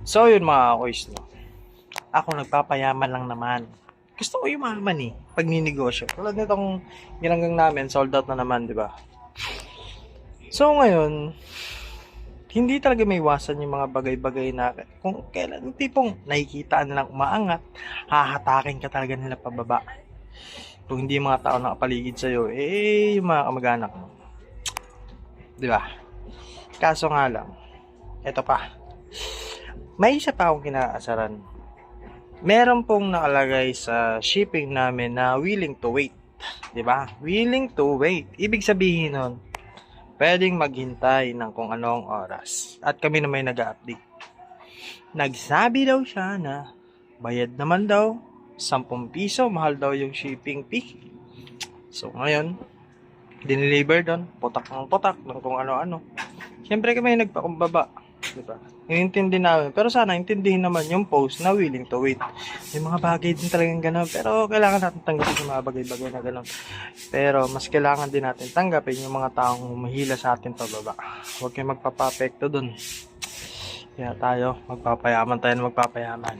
So, yun mga kois, no? Ako nagpapayaman lang naman. Gusto ko yumaman eh, pag ninegosyo. Tulad nitong ginanggang namin, sold out na naman, di ba? So, ngayon, hindi talaga may iwasan yung mga bagay-bagay na kung kailan yung tipong nakikita nilang umaangat, hahatakin ka talaga nila pababa. Kung hindi mga tao nakapaligid sa'yo, eh, yung mga kamag-anak. Di ba? Kaso nga lang, eto pa. May isa pa akong kinaasaran. Meron pong nakalagay sa shipping namin na willing to wait. Di ba? Willing to wait. Ibig sabihin nun, pwedeng maghintay ng kung anong oras. At kami na may nag-update. Nagsabi daw siya na bayad naman daw 10 piso, mahal daw yung shipping fee. So ngayon, dineliver doon, putak ng putak, ng kung ano-ano. Siyempre kami nagpakumbaba. Diba? Inintindi namin. Pero sana intindihin naman yung post na willing to wait. May mga bagay din talagang ganun. Pero kailangan natin tanggapin yung mga bagay-bagay na ganun. Pero mas kailangan din natin tanggapin yung mga taong humihila sa atin pababa. Huwag kayong magpapapekto dun. Kaya tayo, magpapayaman tayo na magpapayaman.